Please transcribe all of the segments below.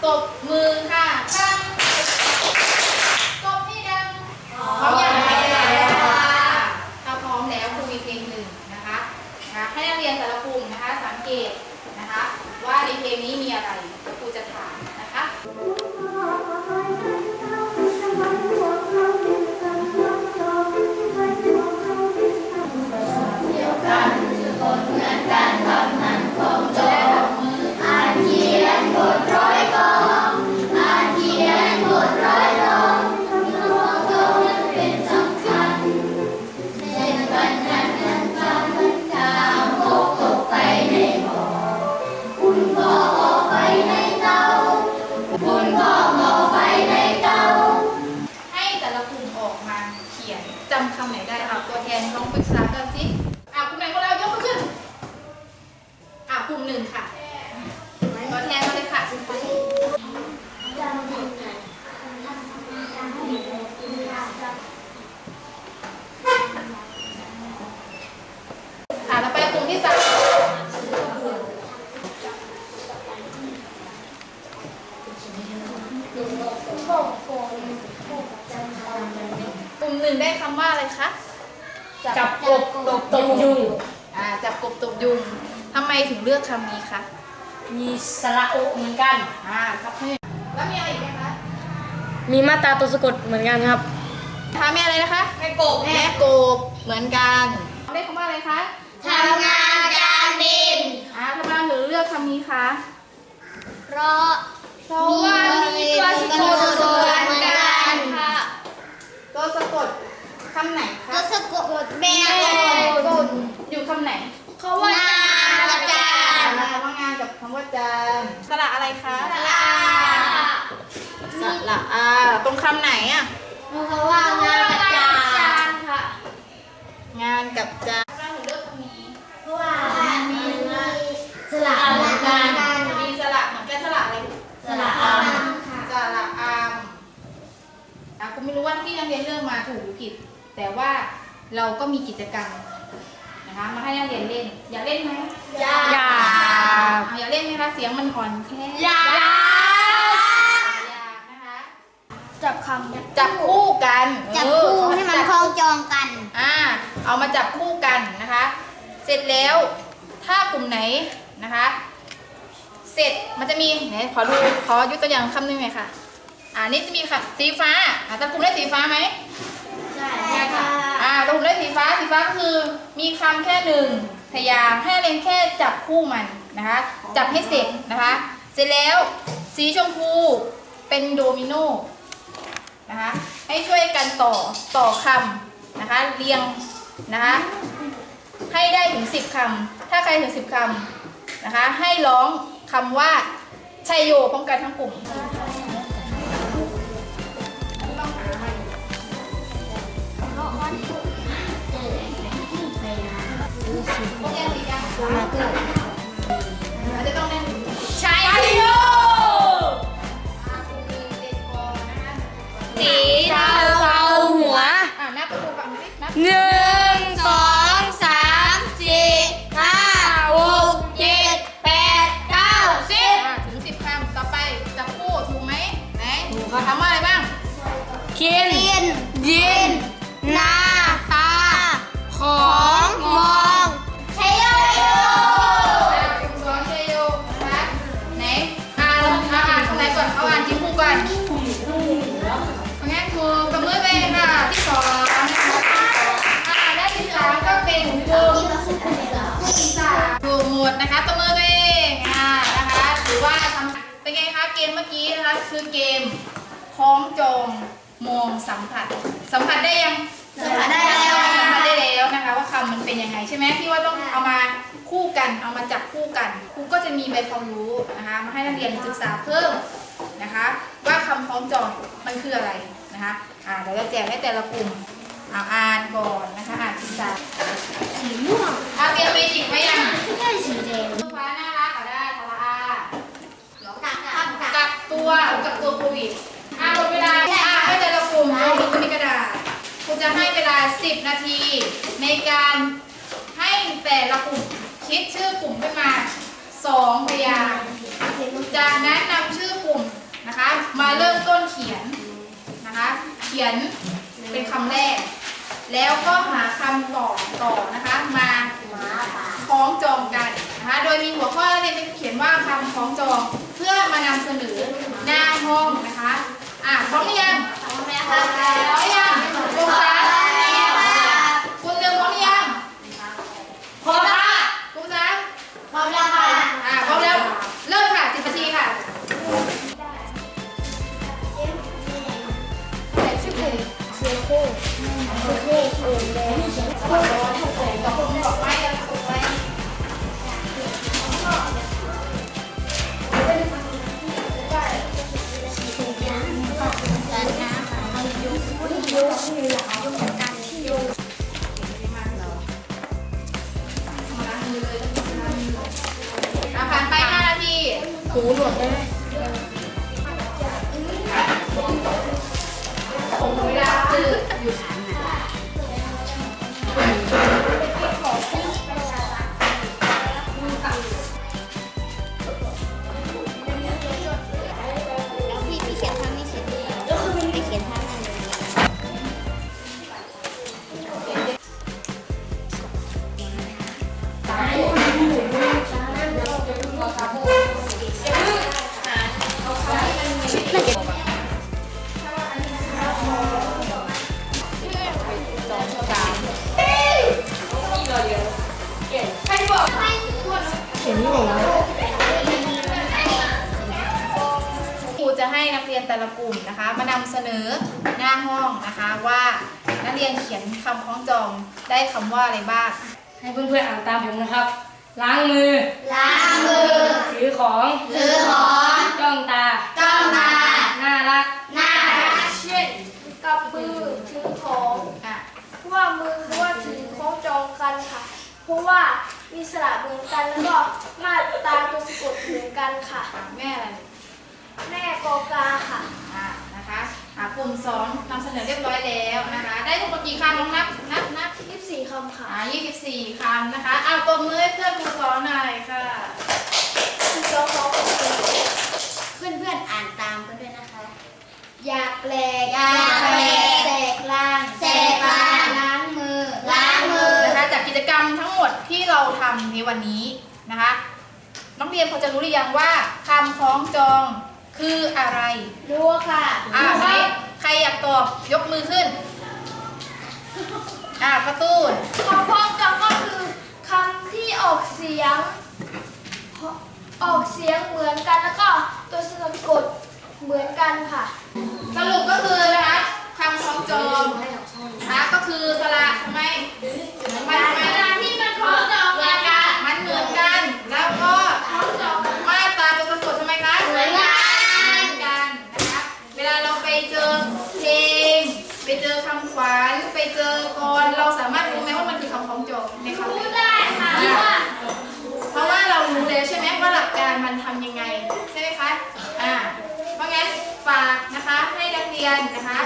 또 หนึ่งได้คำว่าอะไรคะ จับกบตบตบยุงอ่าจับกบตบยุงทำไมถึงเลือกคำนี้คะ มีสระอุเหมือนกัน อ่าครับให้แล้วมีอะไรอีกไหมคะ มีมาตราตัวสะกดเหมือนกันครับคะมีอะไรนะคะ แม่กบ แม่กบ เหมือนกัน ได้คำว่าอะไรคะทำงานการบิน อ่าทำไมถึงเลือกคำนี้คะ เพราะเพราะว่ามีตัวสะกดเหมือนกันค่ะ ตัวสะกดคำไหนรคะถสะกดแม่กดอยู่คำไหนเขาว่างานกับจาอ่านคำว่างานกับคำว่าจานสระอะไรคะสระอาสระอาตรงคำไหนอะเพราะว่างานกับจานค่ะ งานกับจานทำไมถึงเลือกคำนี้ เพราะว่ามีสระเหมือนกัน มีสระเหมือนกันสระอะไร สระอามค่ะ สระอามอะกูไม่รู้ว่าที่นักเรียนเลือกมา ถูกหรือผิด แต่ว่าเราก็มีกิจกรรมนะคะมาให้นักเรียนเล่น อยากเล่นไหมอยากอยากเอาอยากเล่นไหมคะเสียงมันอ่อนแค่อยากอยากนะคะจับคำจับคู่กันจับเออคู่ให้มันคล้องจองกันอ่าเอามาจับคู่กันนะคะ เสร็จแล้วถ้ากลุ่มไหนนะคะ เสร็จมันจะมีไหนขอดูขอยกตัวอย่างคำหนึ่งหน่อยค่ะอ่านี่จะมีค่ะสีฟ้าอ่าตากลุ่มได้สีฟ้าไหมใช่ค่ะาตากลุ่มได้สีฟ้าสีฟ้าก็คือมีคำแค่หนึ่งพยางให้เรียนแค่จับคู่มันนะคะ จับให้เสร็จนะคะ เสร็จแล้วสีชมพูเป็นโดมิโนนะคะให้ช่วยกันต่อต่อคำนะคะ เรียงนะคะให้ได้ถึง 10คำถ้าใครถึง 10คำนะคะ ให้ร้องคำว่าชัยโยพร้อมกันทั้งกลุ่ม สีเทาเทาหัวอ่านับไปดูฝั่งสินับหนึ่งสองสามสี่ห้าหกเจ็ดแปดเก้าสิบอ่าถึงสิบคำต่อไปจับคู่ถูกไหมไหนถูกค่ะคำว่าอะไรบ้างกินกินยิน นะคะตบมือตัวเองอ่านะคะถือว่าทำเป็นไงคะเกมเมื่อกี้นะคะคือเกมคล้องจองมองสัมผัส สัมผัสได้ยังสัมผัสได้แล้วสัมผัสได้แล้วนะคะ ว่าคำมันเป็นยังไงใช่ไหมที่ว่าต้องเอามาคู่กันเอามาจับคู่กันครูก็จะมีใบความรู้นะคะมาให้นักเรียนศึกษาเพิ่มนะคะ ว่าคำคล้องจองมันคืออะไรนะคะอ่าเดี๋ยวจะแจกให้แต่ละกลุ่มเอาอ่านก่อนนะคะอ่านศึกษาสีม่วงเอาเตรียมเบจิกไว้ยัง ไม่ใช่สีแดง ลูกค้าน่ารักก็ได้ทาราอา กักกักกั กกักตัวกักตัวโควิดอ่าหมดเวลาอ่าให้แต่ละกลุ่มรวมถึงมีกระดาษคุณจะให้เวลา 10 นาที ในการให้แต่ละกลุ่มคิดชื่อกลุ่มขึ้นมา2พยางค์จากนั้นนำชื่อกลุ่มนะคะ มาเริ่มต้นเขียนนะคะ เขียนเป็นคำแรก แล้วก็หาคำต่อต่อนะคะ มาคล้องจองกันนะคะ โดยมีหัวข้อเรียนจะเขียนว่าคำคล้องจอง พื่อมานำเสนอหน้าห้องนะคะ อะพร้อมหรือยังพร้อมแล้วค่ะ หูห น้าห้องนะคะว่านักเรียนเขียนคำคล้องจองได้คำว่าอะไรบ้าง ให้เพื่อนๆอ่านตามผมนะครับ ล้างมือ ล้างมือ ถือของถือของจ้องตา จ้องตา น่ารักหน้ารัก เช่นกับมือถือของอะเพราะว่ามือเพราะว่าถือของจองกันค่ะ เพราะว่ามีสระเหมือนกันแล้วก็มาตราตัวสะกดเหมือนกันค่ะ แม่อะไร แม่กอกาค่ะ อะนะคะอะ กลุ่มสองนำเสนอเรียบร้อยแล้วนะคะ ได้ทั้งหมดกี่คำลองนับนับนับ24คำค่ะอ่า24คำนะคะเอาตัวมือให้เพื่อนครูสอนหน่อยค่ะคือสองสองเพื่อนเพื่อนๆอ่านตามกันด้วยนะคะ อยากแปลกอยากแปลกแสกล่างแสกล่างล้างมือล้างมือ นะคะจากกิจกรรมทั้งหมดที่เราทำในวันนี้นะคะ น้องเรียนพอจะรู้หรือยังว่าคำคล้องจองคืออะไร รู้ค่ะ อ่าไหนใครอยากตอบ ยกมือขึ้น อ่าประตูนคำพ้องจองก็คือคำที่ออกเสียง ออกเสียงเหมือนกันแล้วก็ตัวสะกดเหมือนกันค่ะ สรุปก็คือนะคะคำคล้องจองนะ มันทำยังไงใช่ไหมคะอ่าเพราะงั้นฝากนะคะให้นักเรียนนะคะ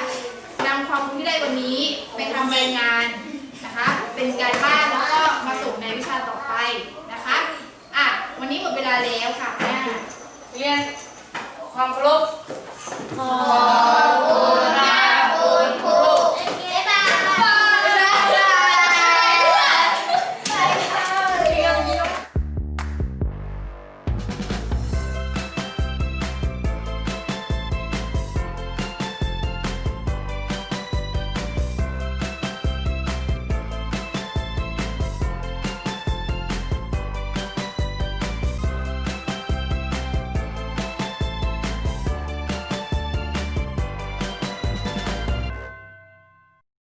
นำความรู้ที่ได้วันนี้ไปทำรายงานนะคะ เป็นการบ้านแล้วก็มาส่งในวิชาต่อไปนะคะอะวันนี้หมดเวลาแล้วค่ะเรียนความเคารพอ